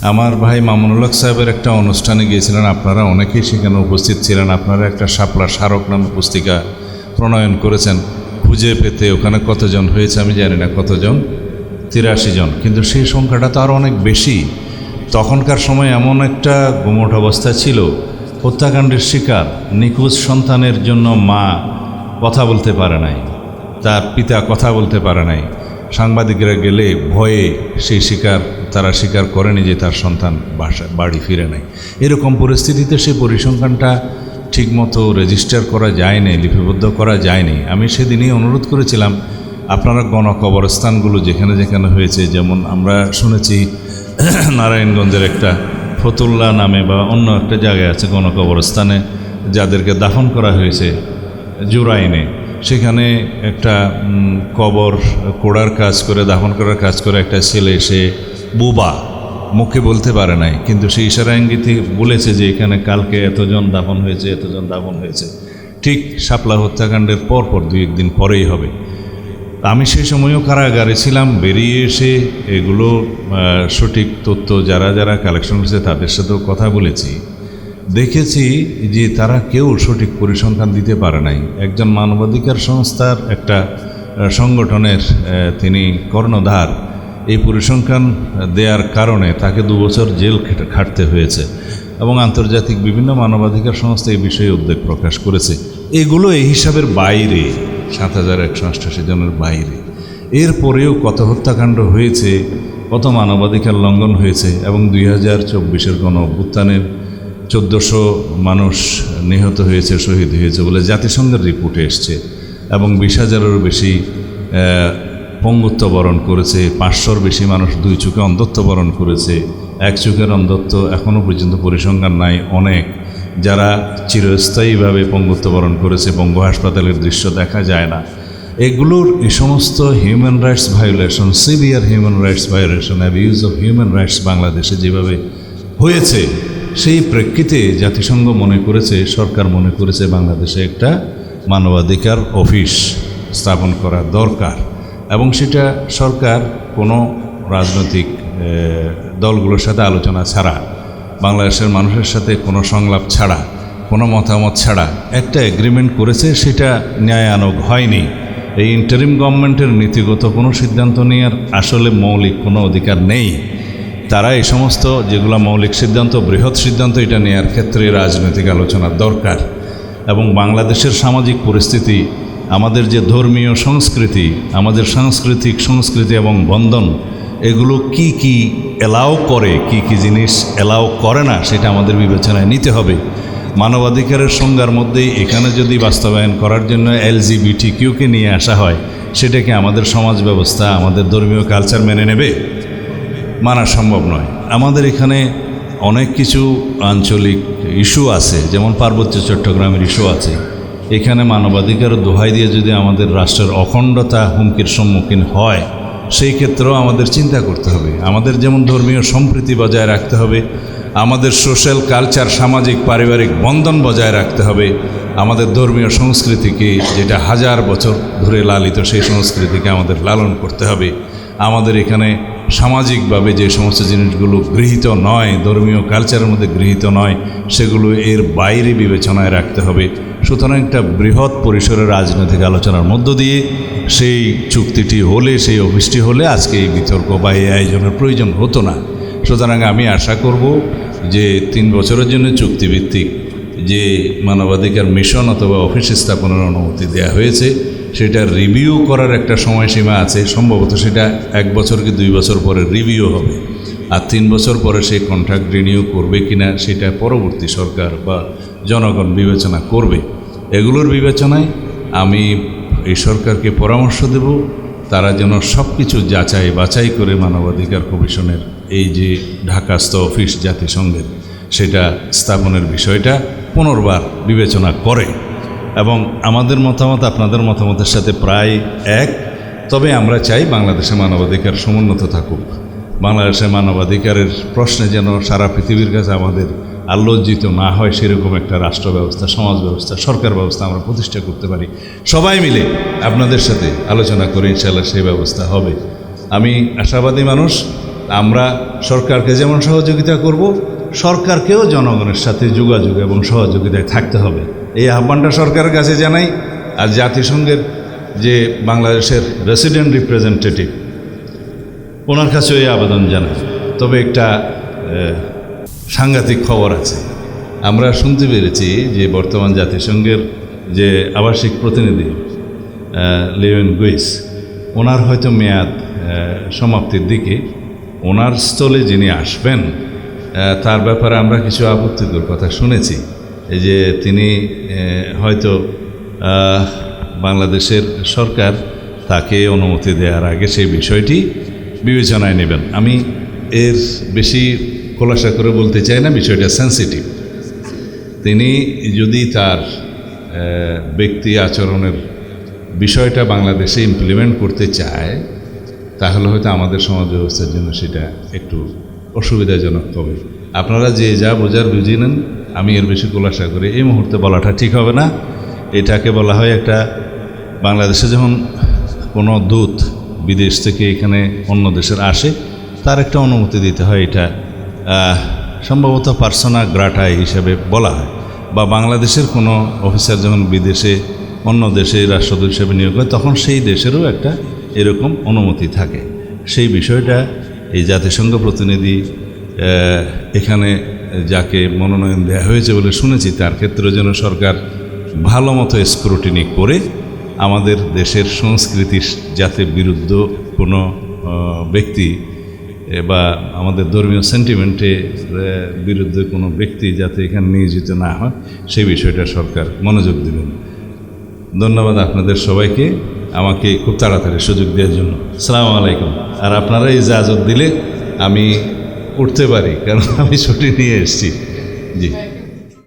আমার ভাই মামুনুল হক সাহেবের একটা অনুষ্ঠানে গিয়েছিলেন। আপনারা অনেকেই সেখানে উপস্থিত ছিলেন। আপনারা একটা শাপলা স্মারক নামে পুস্তিকা প্রণয়ন করেছেন। খুঁজে পেতে ওখানে কতজন হয়েছে আমি জানি না, কতজন? তিরাশি জন। কিন্তু সেই সংখ্যাটা তো আরও অনেক বেশি। তখনকার সময় এমন একটা গুমট অবস্থা ছিল। হত্যাকাণ্ডের শিকার, নিখোঁজ সন্তানের জন্য মা কথা বলতে পারে নাই, তার পিতা কথা বলতে পারে নাই। সাংবাদিকরা গেলে ভয়ে সেই শিকার তারা স্বীকার করেনি যে তার সন্তান বাসা, বাড়ি ফিরে নাই। এরকম পরিস্থিতিতে সেই পরিসংখ্যানটা ঠিকমতো রেজিস্টার করা যায়নি, লিপিবদ্ধ করা যায়নি। আমি সেদিনই অনুরোধ করেছিলাম, আপনারা গণকবরস্থানগুলো যেখানে যেখানে হয়েছে, যেমন আমরা শুনেছি নারায়ণগঞ্জের একটা ফতুল্লা নামে বা অন্য একটা জায়গায় আছে গণকবরস্থানে, যাদেরকে দাফন করা হয়েছে জুরাইনে। সেখানে একটা কবর, কোড়ার কাজ করে, দাফন করার কাজ করে একটা ছেলে, সে বুবা। মুখে বলতে পারে নাই, কিন্তু সেই ইশারা ইঙ্গিতে বলেছে যে এখানে কালকে এতজন দাফন হয়েছে, এতজন দাফন হয়েছে। ঠিক শাপলা হত্যাকাণ্ডের পর পর দুই একদিন পরেই হবে। আমি সেই সময়ও কারাগারে ছিলাম, বেরিয়ে এসে এগুলো সঠিক তথ্য যারা যারা কালেকশন করেছে তাদের সাথেও কথা বলেছি। দেখেছি যে তারা কেউ সঠিক পরিসংখ্যান দিতে পারে নাই। একজন মানবাধিকার সংস্থার একটা সংগঠনের তিনি কর্ণধার। এই পরিসংখ্যান দেওয়ার কারণে তাকে দু বছর জেল খেটে- খাটতে হয়েছে এবং আন্তর্জাতিক বিভিন্ন মানবাধিকার সংস্থা এই বিষয়ে উদ্বেগ প্রকাশ করেছে। এগুলো এই হিসাবের বাইরে, সাত হাজার একশো অষ্টাশি জনের বাইরে। এরপরেও কত হত্যাকাণ্ড হয়েছে, কত মানবাধিকার লঙ্ঘন হয়েছে এবং দুই হাজার চব্বিশের গণ অভ্যুত্থানের চোদ্দোশো মানুষ নিহত হয়েছে, শহীদ হয়েছে বলে জাতিসংঘের রিপোর্টে এসছে এবং বিশ হাজারেরও বেশি পঙ্গুত্ব বরণ করেছে, পাঁচশোর বেশি মানুষ দুই চোখে অন্ধত্ব বরণ করেছে, এক চোখের অন্ধত্ব এখনও পর্যন্ত পরিসংখ্যান নাই, অনেক। যারা চিরস্থায়ীভাবে পঙ্গুত্ব বরণ করেছে, বঙ্গ হাসপাতালের দৃশ্য দেখা যায় না। এগুলোর এই সমস্ত human rights violation, severe human rights violation, abuse of human rights বাংলাদেশে যেভাবে হয়েছে, সেই প্রেক্ষিতে জাতিসংঘ মনে করেছে, সরকার মনে করেছে বাংলাদেশে একটা মানবাধিকার অফিস স্থাপন করা দরকার। এবং সেটা সরকার কোনো রাজনৈতিক দলগুলোর সাথে আলোচনা ছাড়া, বাংলাদেশের মানুষের সাথে কোনো সংলাপ ছাড়া, কোনো মতামত ছাড়া একটা এগ্রিমেন্ট করেছে, সেটা ন্যায় ন্যায়ানক হয়নি। এই ইন্টারিম গভর্নমেন্টের নীতিগত কোনো সিদ্ধান্ত নেওয়ার আসলে মৌলিক কোনো অধিকার নেই। তারা এই সমস্ত যেগুলো মৌলিক সিদ্ধান্ত, বৃহৎ সিদ্ধান্ত, এটা নেওয়ার ক্ষেত্রে রাজনৈতিক আলোচনার দরকার। এবং বাংলাদেশের সামাজিক পরিস্থিতি আমাদের যে ধর্মীয় সংস্কৃতি, আমাদের সাংস্কৃতিক সংস্কৃতি এবং বন্ধন, এগুলো কি কি এলাও করে, কি কি জিনিস এলাও করে না, সেটা আমাদের বিবেচনায় নিতে হবে। মানবাধিকারের সংজ্ঞার মধ্যেই এখানে যদি বাস্তবায়ন করার জন্য এলজিবিটি কিউকে নিয়ে আসা হয় সেটাকে আমাদের সমাজ ব্যবস্থা, আমাদের ধর্মীয় কালচার মেনে নেবে? মানা সম্ভব নয়। আমাদের এখানে অনেক কিছু আঞ্চলিক ইস্যু আছে, যেমন পার্বত্য চট্টগ্রামের ইস্যু আছে। এখানে মানবাধিকার দোহাই দিয়ে যদি আমাদের রাষ্ট্রের অখণ্ডতা হুমকির সম্মুখীন হয়, সেই ক্ষেত্রেও আমাদের চিন্তা করতে হবে। আমাদের যেমন ধর্মীয় সম্প্রীতি বজায় রাখতে হবে, আমাদের সোশ্যাল কালচার, সামাজিক, পারিবারিক বন্ধন বজায় রাখতে হবে, আমাদের ধর্মীয় সংস্কৃতিকে যেটা হাজার বছর ধরে লালিত সেই সংস্কৃতিকে আমাদের লালন করতে হবে। আমাদের এখানে সামাজিকভাবে যে সমস্ত জিনিসগুলো গৃহীত নয়, ধর্মীয় কালচারের মধ্যে গৃহীত নয়, সেগুলো এর বাইরে বিবেচনায় রাখতে হবে। সুতরাং একটা বৃহৎ পরিসরের রাজনৈতিক আলোচনার মধ্য দিয়ে সেই চুক্তিটি হলে, সেই অফিসটি হলে আজকে এই বিতর্ক বা এই আয়োজনের প্রয়োজন হতো না। সুতরাং আমি আশা করব যে তিন বছরের জন্য চুক্তিভিত্তিক যে মানবাধিকার মিশন অথবা অফিস স্থাপনের অনুমতি দেওয়া হয়েছে, সেটা রিভিউ করার একটা সময়সীমা আছে। সম্ভবত সেটা এক বছর কি দুই বছর পরে রিভিউ হবে। আর তিন বছর পরে সেই কন্ট্রাক্ট রিনিউ করবে কিনা, সেটা পরবর্তী সরকার বা জনগণ বিবেচনা করবে। এগুলোর বিবেচনায় আমি এই সরকারকে পরামর্শ দেব, তারা যেন সব কিছু যাচাই বাছাই করে মানবাধিকার কমিশনের এই যে ঢাকাস্থ অফিস জাতিসংঘের, সেটা স্থাপনের বিষয়টা পুনর্বার বিবেচনা করে এবং আমাদের মতামত আপনাদের মতামতের সাথে প্রায় এক। তবে আমরা চাই বাংলাদেশে মানবাধিকার সমুন্নত থাকুক। বাংলাদেশে মানবাধিকারের প্রশ্নে যেন সারা পৃথিবীর কাছে আমাদের আলোচিত না হয়, সেরকম একটা রাষ্ট্র ব্যবস্থা, সমাজ ব্যবস্থা, সরকার ব্যবস্থা আমরা প্রতিষ্ঠা করতে পারি। সবাই মিলে আপনাদের সাথে আলোচনা করে ইনশাল্লাহ সেই ব্যবস্থা হবে। আমি আশাবাদী মানুষ, আমরা সরকারকে যেমন সহযোগিতা করব সরকারকেও জনগণের সাথে যোগাযোগ এবং সহযোগিতায় থাকতে হবে। এই আহ্বানটা সরকারের কাছে জানাই। আর জাতিসংঘের যে বাংলাদেশের রেসিডেন্ট রিপ্রেজেন্টেটিভ ওনার কাছেও এই আবেদন জানাই। তবে একটা সাংঘাতিক খবর আছে। আমরা শুনতে পেরেছি যে বর্তমান জাতিসংঘের যে আবাসিক প্রতিনিধি লিওয়েন গুইস, ওনার হয়তো মেয়াদ সমাপ্তির দিকে, ওনার স্থলে যিনি আসবেন তার ব্যাপারে আমরা কিছু আপত্তিকর কথা শুনেছি। এই যে তিনি হয়তো বাংলাদেশের সরকার তাকে অনুমতি দেওয়ার আগে সেই বিষয়টি বিবেচনায় নেবেন। আমি এর বেশি খোলাসা করে বলতে চাই না, বিষয়টা সেন্সিটিভ তিনি যদি তার ব্যক্তি আচরণের বিষয়টা বাংলাদেশে ইমপ্লিমেন্ট করতে চায়, তাহলে হয়তো আমাদের সমাজ ব্যবস্থার জন্য সেটা একটু অসুবিধাজনক হবে আপনারা যে যা বোঝার বুঝিয়ে নেন, আমি এর বেশি খোলাসা করি। এই মুহূর্তে বলাটা ঠিক হবে না। এটাকে বলা হয় একটা বাংলাদেশে যখন কোনো দূত বিদেশ থেকে এখানে অন্য দেশের আসে, তার একটা অনুমতি দিতে হয় এটা সম্ভবত পার্সোনা গ্রাটাই হিসাবে বলা হয়। বা বাংলাদেশের কোনো অফিসার যখন বিদেশে অন্য দেশে রাষ্ট্রদূত হিসেবে নিয়োগ হয়, তখন সেই দেশেরও একটা এরকম অনুমতি থাকে। সেই বিষয়টা এই জাতিসংঘ প্রতিনিধি এখানে যাকে মনোনয়ন দেওয়া হয়েছে বলে শুনেছি, তার ক্ষেত্রে যেন সরকার ভালো মতো স্ক্রুটিনি করে আমাদের দেশের সংস্কৃতির যাতে বিরুদ্ধ কোনো ব্যক্তি বা আমাদের ধর্মীয় সেন্টিমেন্টে বিরুদ্ধে কোনো ব্যক্তি যাতে এখানে নিয়োজিত না হয় সেই বিষয়টা সরকার মনোযোগ দেবেন। ধন্যবাদ আপনাদের সবাইকে। আমাকে খুব তাড়াতাড়ি সুযোগ দেওয়ার জন্য। সালাম আলাইকুম। আর আপনারা ইজাজত দিলে আমি উঠতে পারি, কারণ আমি ছুটি নিয়ে এসেছি। জি।